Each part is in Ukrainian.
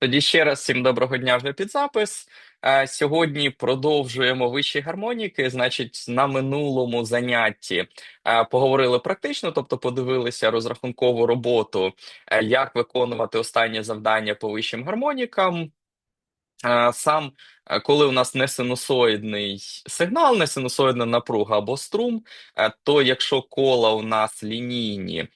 Тоді ще раз всім доброго дня вже під запис. Е, Сьогодні продовжуємо вищі гармоніки. Значить, на минулому занятті е, поговорили практично, тобто подивилися розрахункову роботу, е, як виконувати останнє завдання по вищим гармонікам. Сам, коли у нас не синусоїдний сигнал, не синусоїдна напруга або струм, то якщо кола у нас лінійні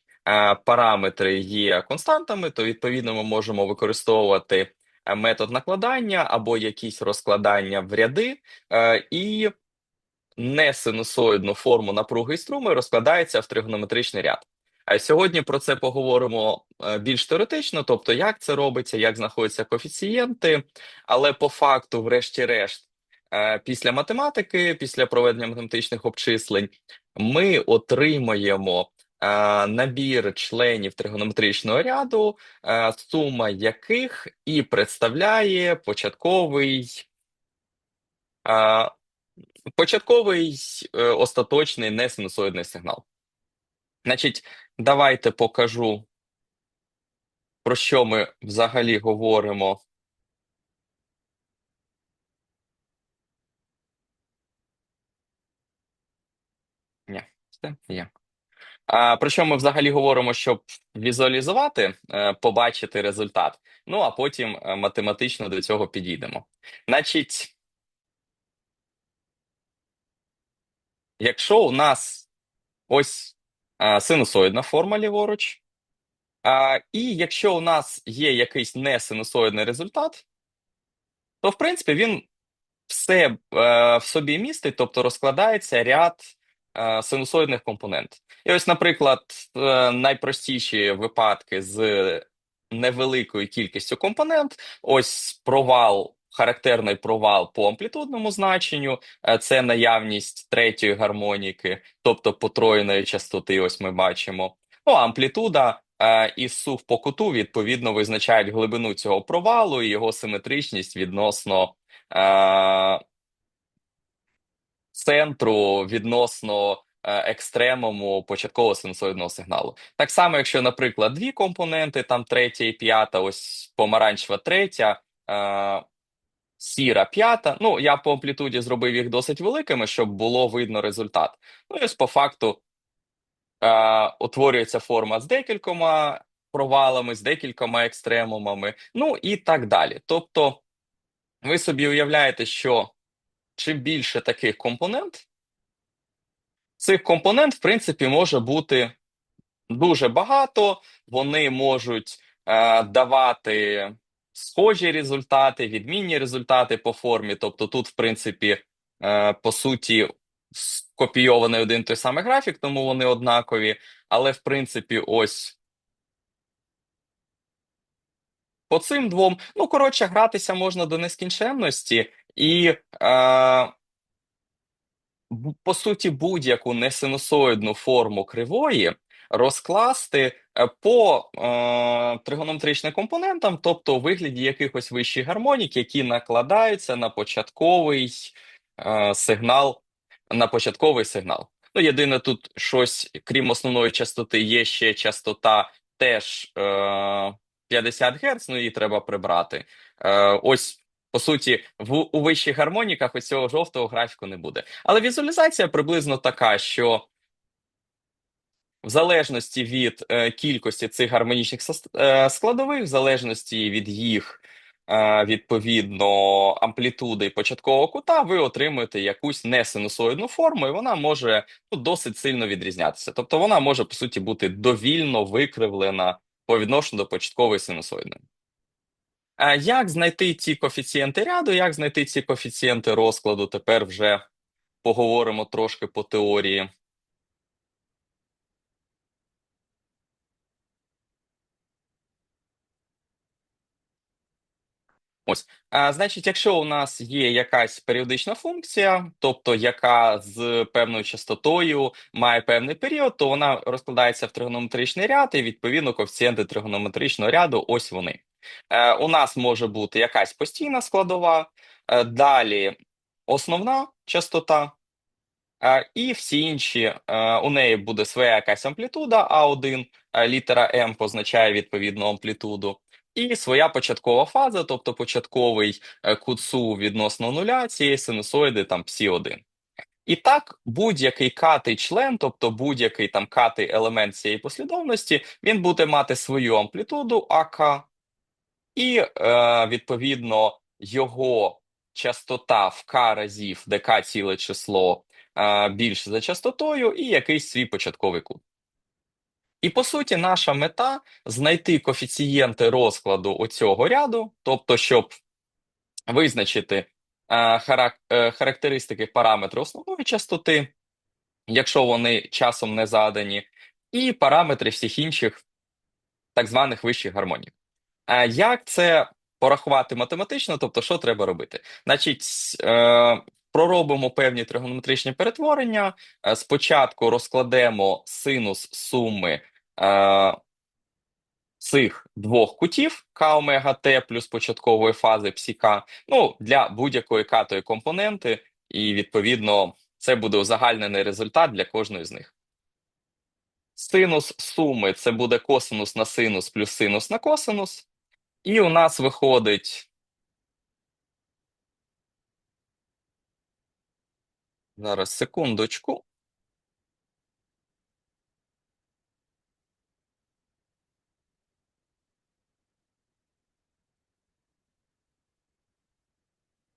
параметри є константами, то відповідно ми можемо використовувати е, метод накладання або якісь розкладання в ряди, е, і несинусоїдну форму напруги і струми розкладається в тригонометричний ряд. Сьогодні про це поговоримо е, більш теоретично, тобто як це робиться, як знаходяться коефіцієнти, але по факту, врешті-решт, е, після математики, після проведення математичних обчислень, ми отримаємо е, набір членів тригонометричного ряду, е, сума яких і представляє початковий. е, Початковий остаточний несинусоїдний сигнал. Значить, давайте покажу, про що ми взагалі говоримо. Ні, це є. А, що ми взагалі говоримо, щоб візуалізувати, е, побачити результат. Ну, а потім е, математично до цього підійдемо. Значить, якщо у нас ось е, синусоїдна форма ліворуч, а, і якщо у нас є якийсь несинусоїдний результат, то в принципі він все в собі містить, тобто розкладається ряд синусоїдних компонентів. І ось, наприклад, е, найпростіші випадки з невеликою кількістю компонент, ось провал. Характерний провал по амплітудному значенню е, це наявність третьої гармоніки, тобто потроєної частоти. Ось ми бачимо. Ну, амплітуда е, і сув по куту відповідно визначають глибину цього провалу і його симетричність відносно е, центру відносно е, екстремуму початкового синусоїдного сигналу. Так само, якщо, наприклад, дві компоненти, там третя і п'ята, ось помаранчева третя, е, сіра п'ята. Ну, я по амплітуді зробив їх досить великими, щоб було видно результат. Ну і ось по факту е, утворюється форма з декількома провалами, з декількома екстремумами, ну і так далі. Тобто, ви собі уявляєте, що чим більше таких компонент, цих компонент, в принципі, може бути дуже багато. Вони можуть е, давати схожі результати, відмінні результати по формі. Тобто, тут, в принципі, е, по суті, скопійований один той самий графік, тому вони однакові. Але, в принципі, ось. По цим двом, ну коротше, гратися можна до нескінченності, і е, по суті, будь-яку несинусоїдну форму кривої розкласти е, по е, тригонометричним компонентам, тобто у вигляді якихось вищих гармонік, які накладаються на початковий е, сигнал, на початковий сигнал. Ну, єдине тут щось, крім основної частоти, є ще частота теж е, 50 Гц, ну її треба прибрати. Е, ось. По суті, в у вищих гармоніках ось цього жовтого графіку не буде. Але візуалізація приблизно така, що в залежності від е, кількості цих гармонічних е, складових, в залежності від їх е, відповідно амплітуди початкового кута, ви отримуєте якусь несинусоїдну форму, і вона може ну, досить сильно відрізнятися. Тобто вона може по суті бути довільно викривлена по відношенню до початкової синусоїдної. Як знайти ці коефіцієнти ряду, як знайти ці коефіцієнти розкладу? Тепер вже поговоримо трошки по теорії. Ось, а, значить, якщо у нас є якась періодична функція, тобто яка з певною частотою має певний період, то вона розкладається в тригонометричний ряд, і відповідно коефіцієнти тригонометричного ряду ось вони. Е, у нас може бути якась постійна складова, е, далі основна частота, е, і всі інші. У неї буде своя якась амплітуда А1, е, літера М позначає відповідну амплітуду. і своя початкова фаза, тобто початковий кутсу відносно нуля цієї синусоїди там псі-1. І так, будь-який катий член, тобто будь-який там катий елемент цієї послідовності, він буде мати свою амплітуду АК, і е, відповідно його частота в К разів, де ціле число е, більше за частотою, і якийсь свій початковий кут. І по суті, наша мета знайти коефіцієнти розкладу оцього ряду, тобто, щоб визначити е, харак- характеристики параметри основної частоти, якщо вони часом не задані, і параметри всіх інших так званих вищих гармоній. А як це порахувати математично? Тобто, що треба робити? Значить, е, проробимо певні тригонометричні перетворення. Е, спочатку розкладемо синус суми е, цих двох кутів К омега Т плюс початкової фази псіка, ну, для будь-якої катої компоненти, і відповідно це буде узагальнений результат для кожної з них. Синус суми це буде косинус на синус плюс синус на косинус. І у нас виходить. Зараз секундочку.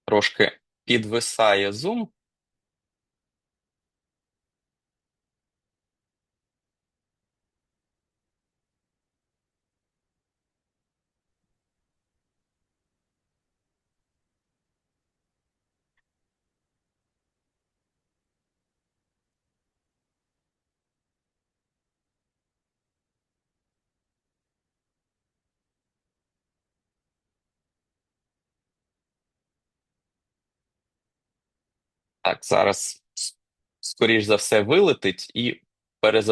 Трошки підвисає зум. Так, зараз, скоріш за все, вилетить і перезапустить.